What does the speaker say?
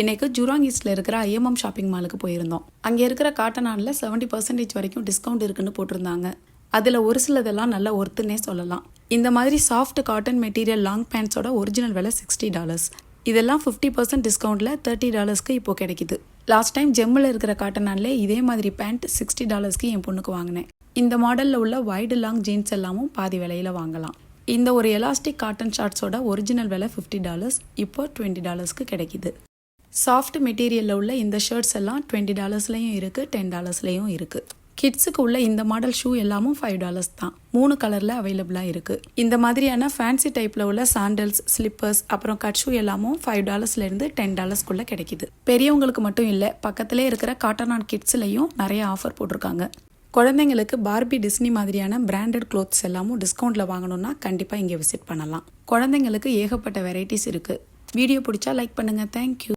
இன்னைக்கு ஜூராங் ஈஸ்டில் இருக்கிற ஐஎம்எம் ஷாப்பிங் மாலுக்கு போயிருந்தோம். அங்கே இருக்கிற காட்டன் ஆனில் செவன்ட்டி பர்சன்டேஜ் வரைக்கும் டிஸ்கவுண்ட் இருக்குன்னு போட்டிருந்தாங்க. அதில் ஒரு சிலதெல்லாம் நல்ல ஒர்த்துன்னே சொல்லலாம். இந்த மாதிரி சாஃப்ட் காட்டன் மெட்டீரியல் லாங் பேண்ட்ஸோட ஒரிஜினல் விலை சிக்ஸ்டி டாலர்ஸ் இதெல்லாம் ஃபிஃப்டி பர்சன்ட் டிஸ்கவுண்ட்டில் தேர்ட்டி டாலர்ஸ்க்கு இப்போ கிடைக்குது. லாஸ்ட் டைம் ஜெம்மில் இருக்கிற காட்டன் ஆன்லே இதே மாதிரி பேண்ட் சிக்ஸ்டி டாலர்ஸ்க்கு என் பொண்ணுக்கு வாங்கினேன். இந்த மாடலில் உள்ள வைடு லாங் ஜீன்ஸ் எல்லாமும் பாதி விலையில் வாங்கலாம். இந்த ஒரு எலாஸ்டிக் காட்டன் ஷார்ட்ஸோட ஒரிஜினல் விலை ஃபிஃப்டி டாலர்ஸ் இப்போ டுவெண்ட்டி டாலர்ஸ்க்கு கிடைக்குது. சாஃப்ட் மெட்டீரியலில் உள்ள இந்த ஷர்ட்ஸ் எல்லாம் டுவெண்ட்டி டாலர்ஸ்லேயும் இருக்குது டென் டாலர்ஸ்லேயும் இருக்குது கிட்ஸுக்கு உள்ள இந்த மாடல் ஷூ எல்லாமும் ஃபைவ் டாலர்ஸ் தான். மூணு கலரில் அவைலபிளாக இருக்குது இந்த மாதிரியான ஃபேன்சி டைப்பில் உள்ள சாண்டல்ஸ் ஸ்லிப்பர்ஸ் அப்புறம் கட் ஷூ எல்லாமும் ஃபைவ் டாலர்ஸ்லேருந்து டென் டாலர்ஸ்க்குள்ளே கிடைக்குது. பெரியவங்களுக்கு மட்டும் இல்லை பக்கத்திலே இருக்கிற காட்டன் ஆன் கிட்ஸ்லையும் நிறைய ஆஃபர் போட்டிருக்காங்க. குழந்தைங்களுக்கு பார்பி டிஸ்னி மாதிரியான பிராண்டட் க்ளோத்ஸ் எல்லாமும் டிஸ்கவுண்ட்டில் வாங்கணும்னா கண்டிப்பாக இங்கே விசிட் பண்ணலாம். குழந்தைங்களுக்கு ஏகப்பட்ட வெரைட்டிஸ் இருக்குது வீடியோ பிடிச்சா லைக் பண்ணுங்கள் தேங்க்யூ